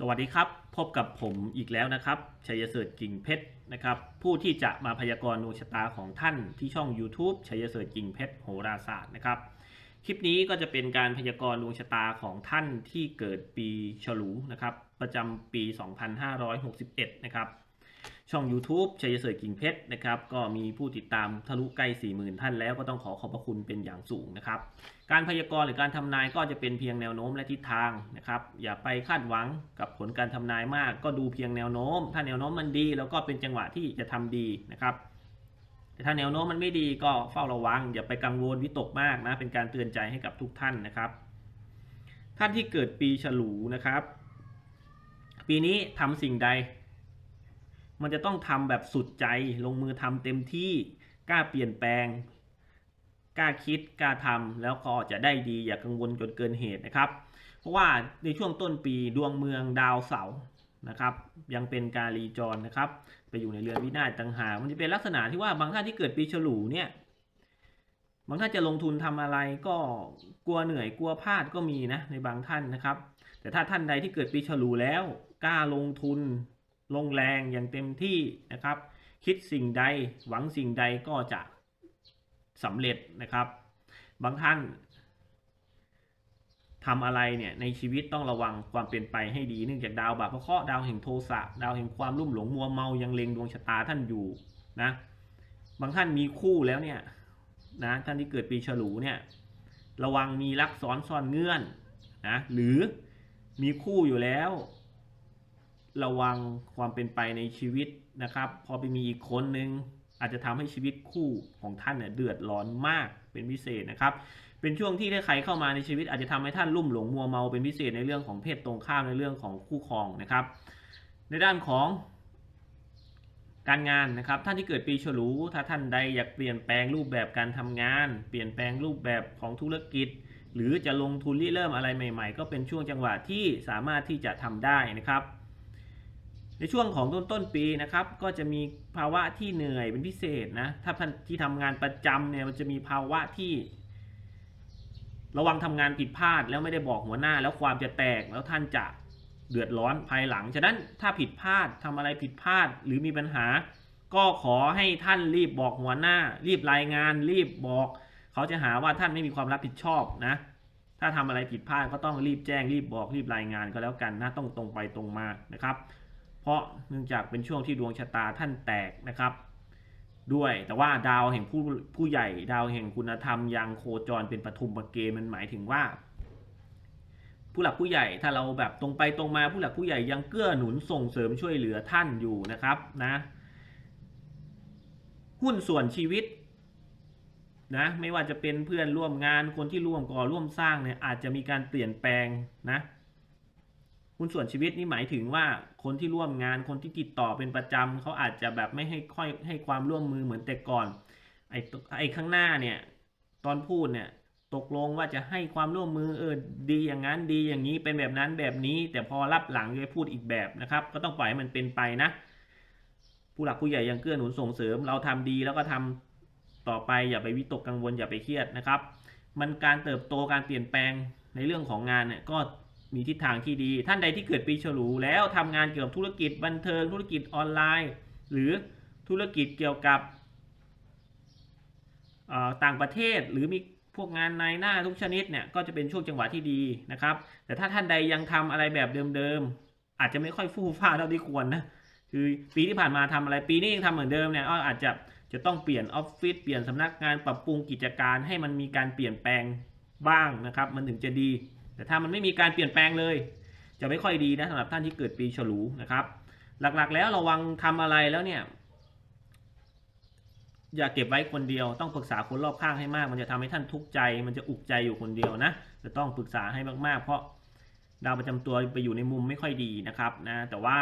สวัสดีครับพบกับผมอีกแล้วนะครับชัยเสริฐกิ่งเพชรนะครับผู้ที่จะมาพยากรณ์ดวงชะตาของท่านที่ช่อง YouTube ชัยเสริฐกิ่งเพชรโหราศาสตร์นะครับคลิปนี้ก็จะเป็นการพยากรณ์ดวงชะตาของท่านที่เกิดปีฉลูนะครับประจำปี 2561 นะครับ ช่อง YouTube ชัยเสริฐกิ่งเพชรนะครับ ก็มีผู้ติดตามทะลุใกล้ 40,000 ท่านแล้วก็ต้องขอขอบพระคุณเป็นอย่างสูงนะครับ การพยากรณ์หรือการทำนายก็จะเป็นเพียงแนวโน้มและทิศทางนะครับ อย่าไปคาดหวังกับผลการทำนายมาก ก็ดูเพียงแนวโน้ม ถ้าแนวโน้มมันดี แล้วก็เป็นจังหวะที่จะทำดีนะครับแต่ถ้าแนวโน้มมันไม่ดีก็เฝ้าระวัง อย่าไปกังวลวิตกมากนะ เป็นการเตือนใจให้กับทุกท่านนะครับ ท่านที่เกิดปีฉลูนะครับ ปีนี้ทำสิ่งใด มันจะต้องทำแบบสุดใจลงมือทำเต็มที่กล้าเปลี่ยนแปลงกล้าคิดกล้าทำแล้วก็จะได้ดีอย่ากังวลจนเกินเหตุนะครับ เพราะว่าในช่วงต้นปีดวงเมืองดาวเสาร์นะครับ ยังเป็นการีจรนะครับ ไปอยู่ในเรือนวินาศต่างหากมันจะเป็นลักษณะที่ว่าบางท่านที่เกิดปีฉลูเนี่ยบางท่านจะลงทุนทำอะไรก็กลัวเหนื่อยกลัวพลาดก็มีนะในบางท่านนะครับ แต่ถ้าท่านใดที่เกิดปีฉลูแล้วกล้าลงทุน ลงแรงอย่างเต็มที่นะครับ คิดสิ่งใดหวังสิ่งใดก็จะสำเร็จนะครับ บางท่านทำอะไรเนี่ยในชีวิตต้องระวังความเปลี่ยนไปให้ดีเนื่องจากดาวบาปพระเคราะห์ดาวแห่งโทสะดาวแห่งความรุ่มหลงมัวเมายังเล็งดวงชะตาท่านอยู่นะบางท่านมีคู่แล้วเนี่ยนะท่านที่เกิดปีฉลูเนี่ยระวังมีรักซ้อนซ่อนเงื่อนนะหรือมีคู่อยู่แล้ว ระวังความเป็นไปในชีวิตนะครับ พอไปมีอีกคนนึงอาจจะทำให้ชีวิตคู่ของท่านเนี่ยเดือดร้อนมากเป็นพิเศษนะครับ เป็นช่วงที่ถ้าใครเข้ามาในชีวิต อาจจะทำให้ท่านลุ่มหลงมัวเมาเป็นพิเศษในเรื่องของเพศตรงข้ามในเรื่องของคู่ครองนะครับ ในด้านของการงานนะครับท่านที่เกิดปีฉลูถ้าท่านใดอยากเปลี่ยนแปลงรูปแบบการทำงาน เปลี่ยนแปลงรูปแบบของธุรกิจ หรือจะลงทุนริเริ่มอะไรใหม่ ๆ ก็เป็นช่วงจังหวะที่สามารถที่จะทำได้นะครับ ในช่วงของต้นต้นปีนะครับ ก็จะมีภาวะที่เหนื่อยเป็นพิเศษนะ ถ้าท่านที่ทำงานประจำเนี่ยมันจะมีภาวะที่ ระวังทำงานผิดพลาดแล้วไม่ได้บอกหัวหน้า แล้วความจะแตกแล้วท่านจะเดือดร้อนภายหลัง ฉะนั้นถ้าผิดพลาดทำอะไรผิดพลาดหรือมีปัญหา ก็ขอให้ท่านรีบบอกหัวหน้า รีบรายงาน รีบบอก เขาจะหาว่าท่านไม่มีความรับผิดชอบนะ ถ้าทำอะไรผิดพลาดก็ต้องรีบแจ้งรีบบอกรีบรายงานก็แล้วกันนะต้องตรงไปตรงมานะครับ เพราะเนื่องจากเป็นช่วงที่ดวงชะตาท่านแตกนะครับ ด้วยแต่ว่าดาวแห่งผู้ผู้ใหญ่ ดาวแห่งคุณธรรมยังโคจรเป็นปฐุมเกณฑ์มันหมายถึงว่า ผู้หลักผู้ใหญ่ถ้าเราแบบตรงไปตรงมาผู้หลักผู้ใหญ่ยังเกื้อหนุนส่งเสริมช่วยเหลือท่านอยู่นะครับนะหุ้นส่วนชีวิตนะไม่ว่าจะเป็นเพื่อนร่วมงานคนที่ร่วมก่อร่วมสร้างเนี่ยอาจจะมีการเปลี่ยนแปลงนะ หุ้นส่วนชีวิตนี่หมายถึงว่าคนที่ร่วมงานคนที่ติดต่อเป็นประจำเขาอาจจะแบบไม่ให้ค่อยให้ความร่วมมือเหมือนแต่ก่อนไอ้ไอ้ข้างหน้าเนี่ยตอนพูดเนี่ยตกลงว่าจะให้ความร่วมมือเออดีอย่างนั้นดีอย่างนี้เป็นแบบนั้นแบบนี้ แต่พอรับหลังจะพูดอีกแบบนะครับ ก็ต้องปล่อยให้มันเป็นไปนะ ผู้หลักผู้ใหญ่ยังเกื้อหนุนส่งเสริม เราทำดีแล้วก็ทำต่อไปอย่าไปวิตกกังวลอย่าไปเครียดนะครับ มันการเติบโตการเปลี่ยนแปลงในเรื่องของงานเนี่ยก็ มีทิศทางที่ดี ท่านใดที่เกิดปีฉลูแล้วทำงานเกี่ยวกับธุรกิจบันเทิงธุรกิจออนไลน์ หรือธุรกิจเกี่ยวกับต่างประเทศหรือมีพวกงานในหน้าทุกชนิดเนี่ยก็จะเป็นช่วงจังหวะที่ดีนะครับ แต่ถ้าท่านใดยังทำอะไรแบบเดิมๆอาจจะไม่ค่อยฟู่ฟ้าเท่าที่ควรนะคือปีที่ผ่านมาทำอะไรปีนี้ยังทำเหมือนเดิมเนี่ยอาจจะจะต้องเปลี่ยนออฟฟิศเปลี่ยนสำนักงานปรับปรุงกิจการให้มันมีการเปลี่ยนแปลงบ้างนะครับ มันถึงจะดี แต่ถ้ามันไม่มีการเปลี่ยนแปลงเลย จะไม่ค่อยดีนะสำหรับท่านที่เกิดปีฉลูนะครับ หลักๆ แล้วระวังทำอะไรแล้วเนี่ย อย่าเก็บไว้คนเดียว ต้องปรึกษาคนรอบข้างให้มาก มันจะทำให้ท่านทุกข์ใจ มันจะอุกใจอยู่คนเดียวนะ จะต้องปรึกษาให้มากๆ เพราะดาวประจำตัวไปอยู่ในมุมไม่ค่อยดีนะครับนะ แต่ว่า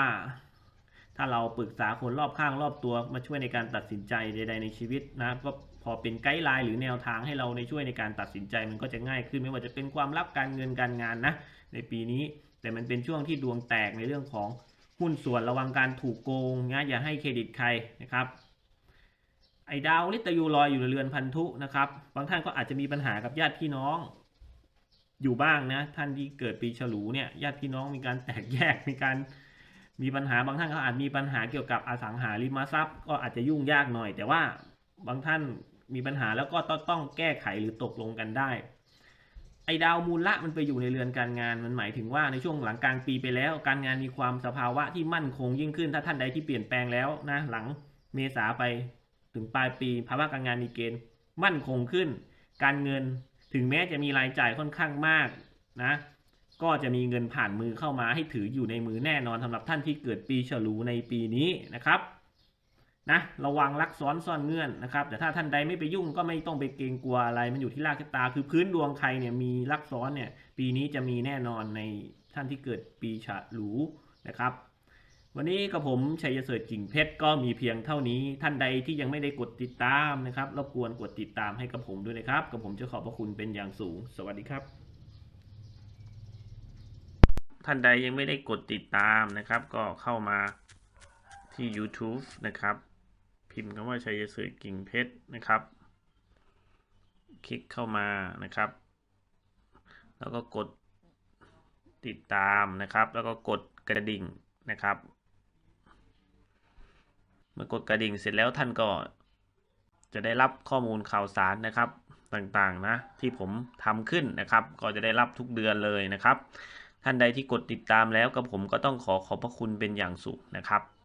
ถ้าเราปรึกษาคนรอบข้างรอบตัวมาช่วยในการตัดสินใจใด ๆ ในชีวิตนะก็ พอเป็นไกด์ไลน์หรือแนวทางให้เราในช่วยในการตัดสินใจมันก็จะง่ายขึ้นไม่ว่าจะเป็นความลับการเงินการงานนะในปีนี้แต่มันเป็นช่วงที่ดวงแตกในเรื่องของหุ้นส่วนระวังการถูกโกงนะอย่าให้เครดิตใครนะครับไอดาวลิตยูลอยอยู่ในเรือนพันธุนะครับบางท่านก็อาจจะมีปัญหากับญาติพี่น้องอยู่บ้างนะท่านที่เกิดปีฉลูเนี่ยญาติพี่น้องมีการแตกแยกมีการมีปัญหาบางท่านก็อาจมีปัญหาเกี่ยวกับอสังหาริมทรัพย์ ก็อาจจะยุ่งยากหน่อย แต่ว่าบางท่าน มีปัญหาแล้วก็ต้องต้องแก้ไขหรือตกลงกันได้ ไอดาวมูลละมันไปอยู่ในเรือนการงานมันหมายถึงว่าในช่วงหลังกลางปีไปแล้ว การงานมีความสภาวะที่มั่นคงยิ่งขึ้น ถ้าท่านใดที่เปลี่ยนแปลงแล้วนะหลังเมษาไปถึงปลายปีภาวะการงานมีเกณฑ์ มั่นคงขึ้น การเงินถึงแม้จะมีรายจ่ายค่อนข้างมากนะก็จะมีเงินผ่านมือเข้ามาให้ถืออยู่ในมือแน่นอนสำหรับท่านที่เกิดปีฉลูในปีนี้นะครับ นะระวังลักซ้อนซ่อนเงื่อนนะครับ แต่ถ้าท่านใดไม่ไปยุ่งก็ไม่ต้องไปเกรงกลัวอะไร มันอยู่ที่รากชะตา คือพื้นดวงใครเนี่ยมีลักซ้อนเนี่ยปีนี้จะมีแน่นอนในท่านที่เกิดปีฉลูนะครับ วันนี้กับผมชัยเสริฐกิ่งเพชรก็มีเพียงเท่านี้ ท่านใดที่ยังไม่ได้กดติดตามนะครับรบกวนกดติดตามให้กับผมด้วยนะครับ กับผมจะขอบพระคุณเป็นอย่างสูง สวัสดีครับ ท่านใดยังไม่ได้กดติดตามนะครับ ก็เข้ามาที่ YouTube นะครับ พิมพ์คำว่าชัยเสริฐกิ่งเพชรนะครับ คลิกเข้ามานะครับ แล้วก็กดติดตามนะครับ แล้วก็กดกระดิ่งนะครับ เมื่อกดกระดิ่งเสร็จแล้วท่านก็จะได้รับข้อมูลข่าวสารนะครับต่างๆนะที่ผมทำขึ้นนะครับ ก็จะได้รับทุกเดือนเลยนะครับ ท่านใดที่กดติดตามแล้วกับผมก็ต้องขอขอบพระคุณเป็นอย่างสูงนะครับ